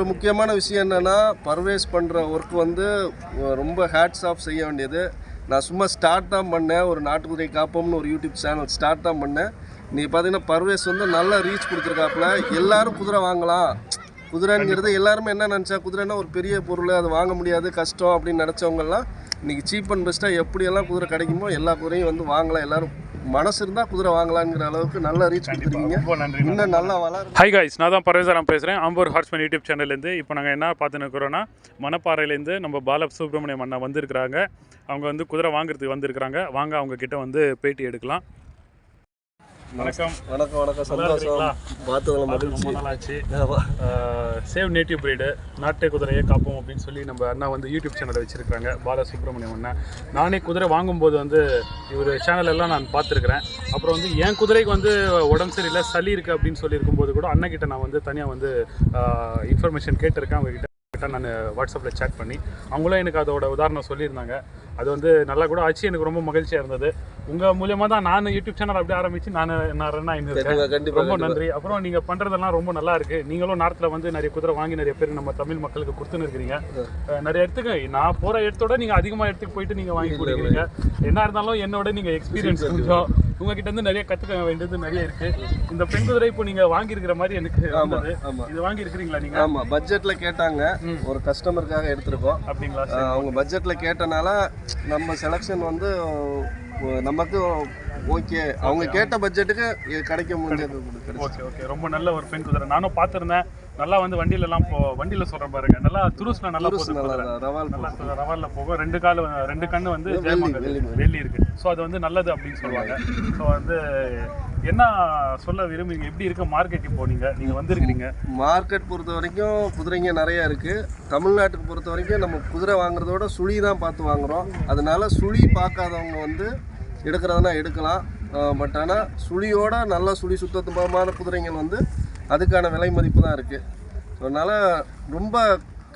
ஒரு முக்கியமான விஷயம் என்னென்னா பர்வேஸ் பண்ணுற ஒர்க் வந்து ரொம்ப ஹேட்ஸ் ஆஃப் செய்ய வேண்டியது. நான் சும்மா ஸ்டார்ட் தான் பண்ணேன். ஒரு நாட்டுக்குதிரை காப்போம்னு ஒரு யூடியூப் சேனல் ஸ்டார்ட் தான் பண்ணேன். நீ பார்த்தீங்கன்னா பர்வேஸ் வந்து நல்ல ரீச் கொடுத்துருக்காப்புல. எல்லாரும் குதிரை வாங்கலாம். குதிரைங்கிறது எல்லாருமே என்ன நினச்சா குதிரைன்னா ஒரு பெரிய பொருள் அது வாங்க முடியாது கஷ்டம் அப்படின்னு நினச்சவங்கெல்லாம் இன்றைக்கி சீப் அண்ட் பெஸ்ட்டாக எப்படியெல்லாம் குதிரை கிடைக்குமோ எல்லா குதிரையும் வந்து வாங்கலாம். எல்லாரும் மனசு இருந்தால் குதிரை வாங்கலாங்கிற அளவுக்கு நல்ல ரீச் கொடுத்துருக்கீங்க ரொம்ப நன்றி இன்னும் நல்லா வளரும் ஹை காய்ஸ் நான் தான் பரவேசராம் பேசுகிறேன் ஆம்பூர் ஹார்ட்ஸ்மேன் யூடியூப் சேனல்லேருந்து இப்போ நாங்கள் என்ன பார்த்துன்னு இருக்கிறோன்னா மணப்பாறையிலேருந்து நம்ம பால சுப்பிரமணியம் அண்ணா வந்திருக்கிறாங்க. அவங்க வந்து குதிரை வாங்குறதுக்கு வந்திருக்கிறாங்க. வாங்க அவங்க கிட்ட வந்து பேட்டி எடுக்கலாம். வணக்கம். வணக்கம் வணக்கம். சந்தோஷம்? பார்த்ததுல ரொம்ப மகிழ்ச்சி. சேவ் நேட்டிவ் பிரீடு நாட்டை குதிரையை காப்போம் அப்படின்னு சொல்லி நம்ம அண்ணா வந்து யூடியூப் சேனலை வச்சிருக்காங்க பால சுப்பிரமணியம் அண்ணா. நானே குதிரை வாங்கும்போது வந்து இவர் சேனல் எல்லாம் நான் பார்த்துருக்குறேன். அப்புறம் வந்து என் குதிரைக்கு வந்து உடம்பு சரியில்லை சளி இருக்குது அப்படின்னு சொல்லி இருக்கும்போது கூட அண்ணா கிட்ட நான் வந்து தனியாக வந்து இன்ஃபர்மேஷன் கேட்டிருக்கேன். அவங்க கிட்ட நான் வாட்ஸ்அப்பில் சேட் பண்ணி அவங்களும் எனக்கு அதோட உதாரணம் சொல்லியிருந்தாங்க. அது வந்து நல்லா கூட ஆச்சு. எனக்கு ரொம்ப மகிழ்ச்சியாக இருந்தது. உங்கள் மூலியமாக தான் நான் யூடியூப் சேனல் அப்படியே ஆரம்பித்து நான் நான் ரன் கண்டிப்பா ரொம்ப நன்றி. அப்புறம் நீங்க பண்றதெல்லாம் ரொம்ப நல்லா இருக்கு. நீங்களும் நார்த்ல வந்து நிறைய குதிரை வாங்கி நிறைய பேர் நம்ம தமிழ் மக்களுக்கு கொடுத்துன்னு இருக்கிறீங்க. நிறைய இடத்துக்கு நான் போற இடத்தோட நீங்க அதிகமா இடத்துக்கு போயிட்டு நீங்க வாங்கி கொடுக்குறீங்க. என்ன இருந்தாலும் என்னோட நீங்க எக்ஸ்பீரியன்ஸ் கொஞ்சம் உங்ககிட்ட இருந்து நிறைய கத்துக்க வேண்டியது நிறைய இருக்கு. இந்த பெண் குதிரை இப்போ நீங்க வாங்கி இருக்கிற மாதிரி எனக்கு இது வாங்கி இருக்கிறீங்களா நீங்க? ஆமா பட்ஜெட்ல கேட்டாங்க. ஒரு கஸ்டமருக்காக எடுத்திருக்கோம். அப்படிங்களா? அவங்க பட்ஜெட்ல கேட்டனால நம்ம செலெக்ஷன் வந்து நமக்கு ஓகே அவங்க கேட்ட பட்ஜெட்டுக்கு கிடைக்க முடிஞ்சது ஓகே ஓகே ரொம்ப நல்ல ஒரு பெண் குதிரை. நானும் பார்த்திருந்தேன். நல்லா வந்து வண்டியில எல்லாம் போ வண்டியில சொல்றேன் பாருங்க. நல்லா துருஸ்ல நல்லா போகுது ரவால்ல போகும். ரெண்டு கால் ரெண்டு கண்ணு வந்து வெள்ளி, இருக்கு. ஸோ அது வந்து நல்லது அப்படின்னு சொல்லுவாங்க. ஸோ வந்து என்ன சொல்ல விரும்புறீங்க எப்படி இருக்கு மார்க்கெட் இப்போ நீங்க நீங்க வந்திருக்கிறீங்க. மார்க்கெட் பொறுத்த வரைக்கும் குதிரைங்க நிறைய இருக்கு. தமிழ்நாட்டுக்கு பொறுத்த வரைக்கும் நம்ம குதிரை வாங்குறதோட சுழி தான் பார்த்து வாங்குறோம். அதனால சுழி பார்க்காதவங்க வந்து எடுக்கிறதுனா எடுக்கலாம். பட் ஆனால் சுழியோட நல்ல சுழி சுத்தமான குதிரைங்கள் வந்து அதுக்கான விலை மதிப்பு தான் இருக்குது ஸோ அதனால் ரொம்ப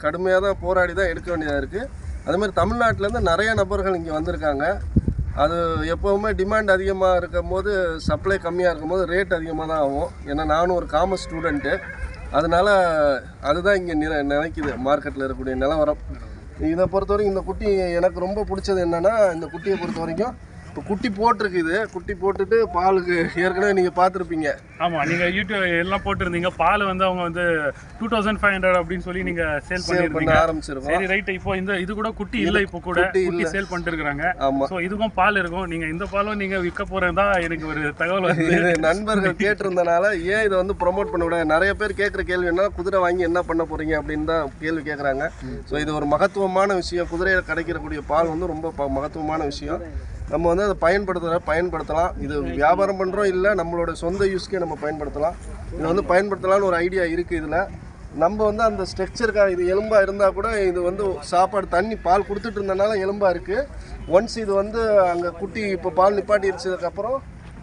கடுமையாக தான் போராடி தான் எடுக்க வேண்டியதாக இருக்குது அதுமாதிரி தமிழ்நாட்டிலேருந்து நிறைய நபர்கள் இங்கே வந்திருக்காங்க. அது எப்போவுமே டிமாண்ட் அதிகமாக இருக்கும் போது சப்ளை கம்மியாக இருக்கும் போது ரேட் அதிகமாக தான் ஆகும். ஏன்னா நானும் ஒரு காமர்ஸ் ஸ்டூடெண்ட்டு அதனால அதுதான் இங்கே நில நினைக்குது மார்க்கெட்டில் இருக்கக்கூடிய நிலவரம். இதை பொறுத்த வரைக்கும் இந்த குட்டி எனக்கு ரொம்ப பிடிச்சது என்னென்னா இந்த குட்டியை பொறுத்த வரைக்கும் இப்போ குட்டி போட்டிருக்கு இது குட்டி போட்டுட்டு பாலுக்கு ஏற்கனவே நீங்கள் பார்த்துருப்பீங்க. ஆமா நீங்க யூடியூப் எல்லாம் போட்டிருந்தீங்க. பால் வந்து அவங்க வந்து டூ தௌசண்ட் ஃபைவ் ஹண்ட்ரட் அப்படின்னு சொல்லி நீங்க சேல் சேல் பண்ண பண்ணிருந்தீங்க ஆரம்பிச்சிருக்கோம் சரி ரைட் இப்போ இந்த இது கூட குட்டி இல்ல இப்போ கூட. குட்டி. சேல் பண்ணிட்டு இருக்காங்க ஆமாம் ஸோ இதுக்கும் பால் இருக்கும். நீங்க இந்த பாலும் நீங்க விற்க போறதா எனக்கு ஒரு தகவல் வந்து. நண்பர்கள் கேட்டிருந்தனால ஏன் இதை வந்து ப்ரொமோட் பண்ண விட நிறைய பேர் கேட்குற கேள்வி என்ன குதிரை வாங்கி என்ன பண்ண போறீங்க அப்படின்னு தான் கேள்வி கேட்குறாங்க. ஸோ இது ஒரு மகத்துவமான விஷயம். குதிரையில் கிடைக்கக்கூடிய பால் வந்து ரொம்ப மகத்துவமான விஷயம். நம்ம வந்து அதை பயன்படுத்துகிற பயன்படுத்தலாம். இது வியாபாரம் பண்ணுறோம் இல்லை நம்மளோட சொந்த யூஸ்க்கே நம்ம பயன்படுத்தலாம். இது வந்து பயன்படுத்தலாம்னு ஒரு ஐடியா இருக்குது இதில். நம்ம வந்து அந்த ஸ்ட்ரக்சருக்காக இது எலும்பாக இருந்தால் கூட இது வந்து சாப்பாடு தண்ணி பால் கொடுத்துட்டு இருந்தனால எலும்பாக இருக்குது ஒன்ஸ் இது வந்து அங்கே குட்டி இப்போ பால் நிப்பாட்டிடுச்சதுக்கப்புறம்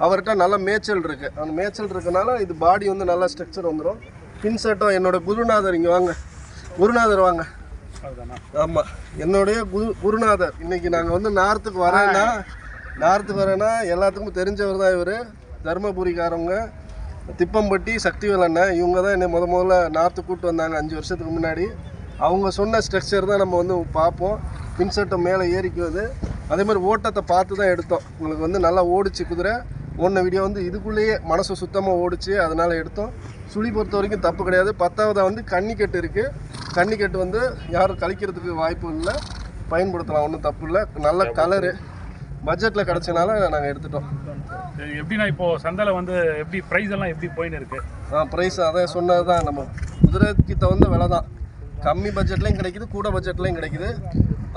அவர்கிட்ட நல்ல மேய்ச்சல் இருக்குது அந்த மேய்ச்சல் இருக்கனால இது பாடி வந்து நல்லா ஸ்ட்ரக்சர் வந்துடும் பின்செட்டும் என்னோட குருநாதர் இங்கே வாங்க. குருநாதர் வாங்க. ஆமாம் என்னுடைய குரு குருநாதர். இன்னைக்கு நாங்கள் வந்து நார்த்துக்கு வரேன்னா நார்த்துக்கு வரேன்னா எல்லாத்துக்கும் தெரிஞ்சவர் தான் இவர். தருமபுரிக்காரவங்க திப்பம்பட்டி சக்திவேல் அண்ணன் இவங்க தான் என்னை முத முதல்ல நார்த்து கூப்பிட்டு வந்தாங்க அஞ்சு வருஷத்துக்கு முன்னாடி. அவங்க சொன்ன ஸ்ட்ரக்சர் தான் நம்ம வந்து பார்ப்போம். பின்சட்டை மேலே ஏறிக்குவது அதே மாதிரி ஓட்டத்தை பார்த்து தான் எடுத்தோம். உங்களுக்கு வந்து நல்லா ஓடிச்சு குதிரை. ஓடின வீடியோ வந்து இதுக்குள்ளேயே மனசு சுத்தமாக ஓடிச்சு. அதனால் எடுத்தோம். சுழி பொறுத்த வரைக்கும் தப்பு கிடையாது. பத்தாவதாக வந்து கன்னிக்கட்டு இருக்குது கன்னிக்கட்டு வந்து யாரும் கழிக்கிறதுக்கு வாய்ப்பு இல்லை. பயன்படுத்தலாம். ஒன்றும் தப்பு இல்லை. நல்ல கலரு பட்ஜெட்டில் கிடச்சனால நாங்கள் எடுத்துட்டோம். எப்படின்னா இப்போ சந்தையில வந்து எப்படி பிரைஸ் எல்லாம் எப்படி போயின்னு இருக்கு? ஆ ப்ரைஸ் அதை சொன்னது தான் நம்ம குதிரைக்கு தகுந்த விலை தான் கம்மி பட்ஜெட்லேயும் கிடைக்குது கூட பட்ஜெட்லேயும் கிடைக்குது.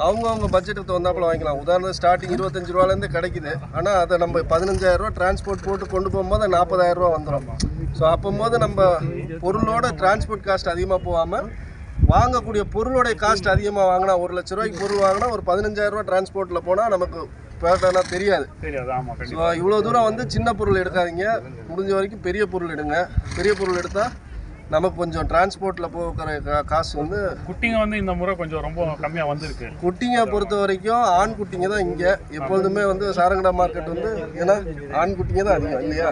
அவங்கவுங்க பட்ஜெட்டுக்கு தகுந்தாப்புல வாங்கிக்கலாம். உதாரணம் ஸ்டார்டிங் இருபத்தஞ்சு ரூபாலேருந்து கிடைக்குது. ஆனால் அதை நம்ம பதினஞ்சாயிரரூவா டிரான்ஸ்போர்ட் போட்டு கொண்டு போகும்போது நாற்பதாயிரரூவா வந்துடும் ஸோ அப்போது நம்ம பொருளோட டிரான்ஸ்போர்ட் காஸ்ட் அதிகமாக போகாமல் வாங்கக்கூடிய பொருளோடைய காஸ்ட் அதிகமாக வாங்கினா ஒரு லட்ச ரூபாய்க்கு பொருள் வாங்கினா ஒரு பதினஞ்சாயிரரூவா டிரான்ஸ்போர்ட்டில் போனால் நமக்கு பேட்டர்னா தெரியாது. ஸோ இவ்வளோ தூரம் வந்து சின்ன பொருள் எடுக்காதீங்க. முடிஞ்ச வரைக்கும் பெரிய பொருள் எடுங்க. பெரிய பொருள் எடுத்தால் நமக்கு கொஞ்சம் டிரான்ஸ்போர்ட்டில் போகிற கா- காசு வந்து குட்டிங்க வந்து இந்த முறை கொஞ்சம் ரொம்ப கம்மியாக வந்திருக்கு. குட்டிங்க பொறுத்த வரைக்கும் ஆண் குட்டிங்க தான் இங்கே. எப்பொழுதுமே வந்து சாரங்கடா மார்க்கெட் வந்து ஏன்னா ஆண் குட்டிங்க தான் அதிகம் இல்லையா?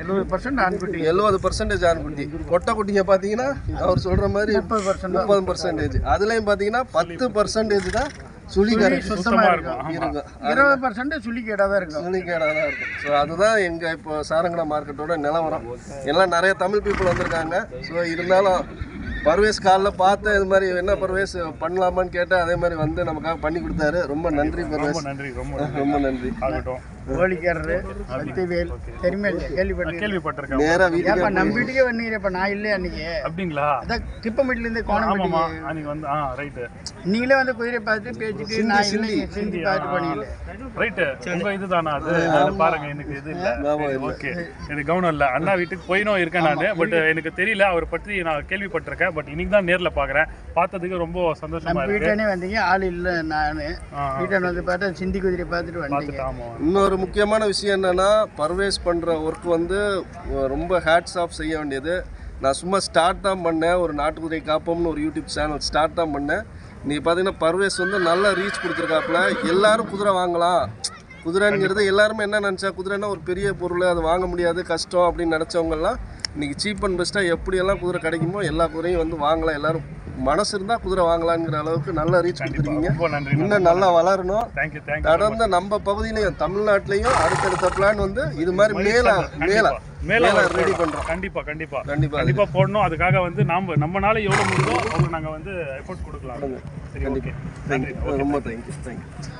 எழுபது பர்சன்ட் ஆண்குட்டி எழுபது பர்சன்டேஜ் ஆண் குட்டி. கொட்டை குட்டிங்க பார்த்தீங்கன்னா அவர் சொல்கிற மாதிரி முப்பது பர்சன்ட் முப்பது பர்சன்டேஜ் அதுலேயும் பார்த்தீங்கன்னா பத்து பர்சன்டேஜ் தான் சுழிகரை சுத்தமாக இருக்கும். இருபது பர்சன்ட் சுள்ளிக்கேடாக தான் இருக்கும். சுழிகேடாக தான் இருக்கும். ஸோ அதுதான் எங்கள் இப்போ சாரங்கடா மார்க்கெட்டோட நிலவரம். எல்லாம் நிறைய தமிழ் பீப்புள் வந்திருக்காங்க. ஸோ இருந்தாலும் பர்வேஸ் காலில் பார்த்து இது மாதிரி என்ன பர்வேஸ் பண்ணலாமான்னு கேட்டால் அதே மாதிரி வந்து நமக்காக பண்ணி கொடுத்தாரு. ரொம்ப நன்றி ரொம்ப பர்வேஸ். நன்றி ரொம்ப நன்றி. ரொம்ப நன்றி. ஆகட்டும். கோழிக்காரரு சக்திவேல் தெரியுமா இல்லையா கேள்விப்பட்டு கேள்விப்பட்டிருக்கேன். நேராக வீட்டுக்கு நம்ம வீட்டுக்கே வந்தீங்கப்பா நான் இல்லையா அன்னைக்கு? அப்படிங்களா? அதான் திப்பமேட்லேருந்து ஆமாமா கோணம்பேட்டிக்கு அன்னைக்கு வந்து ஆ ரைட்டு நீங்களே வந்து குதிரை பார்த்து பேசிட்டு நான் இல்லை சிந்தி பார்த்து பண்ணீங்களே ரைட்டு உங்க இதுதானா அது? அது பாருங்க எனக்கு இது இல்ல. ஓகே எனக்கு கவனம் இல்ல. அண்ணா வீட்டுக்கு போயினும் இருக்கேன் நான் பட் எனக்கு தெரியல. அவர் பற்றி நான் கேள்விப்பட்டிருக்கேன். பட் இன்னைக்கு தான் நேர்ல பாக்குறேன். பார்த்ததுக்கு ரொம்ப சந்தோஷமா இருக்கு. வீட்டானே வந்தீங்க ஆள் இல்லை நான். வீட்டான வந்து பார்த்தா சிந்தி குதிரை பார்த்துட்டு ஆமா. இன்னொரு முக்கியமான விஷயம் என்னன்னா பர்வேஸ் பண்ணுற ஒர்க் வந்து ரொம்ப ஹேட்ஸ் ஆஃப் செய்ய வேண்டியது. நான் சும்மா ஸ்டார்ட் தான் பண்ணேன். ஒரு நாட்டுக்குதிரை காப்போம்னு ஒரு யூடியூப் சேனல் ஸ்டார்ட் தான் பண்ணேன். நீ பார்த்தீங்கன்னா பர்வேஸ் வந்து நல்ல ரீச் கொடுத்துருக்காப்புல. எல்லாரும் குதிரை வாங்கலாம். குதிரைங்கிறது எல்லாருமே என்ன நினச்சா குதிரைன்னா ஒரு பெரிய பொருள் அது வாங்க முடியாது கஷ்டம் அப்படின்னு நினச்சவங்கெல்லாம் இன்னைக்கு சீப் அண்ட் பெஸ்ட்டாக எப்படியெல்லாம் குதிரை கிடைக்குமோ எல்லா குதிரையும் வந்து வாங்கலாம். எல்லாரும் மனசு இருந்தால் குதிரை வாங்கலாங்கிற அளவுக்கு நல்ல ரீச் கொடுத்துருக்கீங்க. இன்னும் நல்லா வளரணும். கடந்த நம்ம பகுதியிலையும் தமிழ்நாட்டிலையும் அடுத்தடுத்த பிளான் வந்து இது மாதிரி மேல மேல மேல ரெடி போடணும். பண்றோம். கண்டிப்பா கண்டிப்பா. கண்டிப்பா. கண்டிப்பா போடணும். அதுக்காக வந்து நாம நம்மனால எவ்வளவு முடியுதோ அவங்க நாங்க வந்து எஃபோர்ட் கொடுக்கலாம். சரி ஓகே ரொம்ப தேங்க்யூ தேங்க்யூ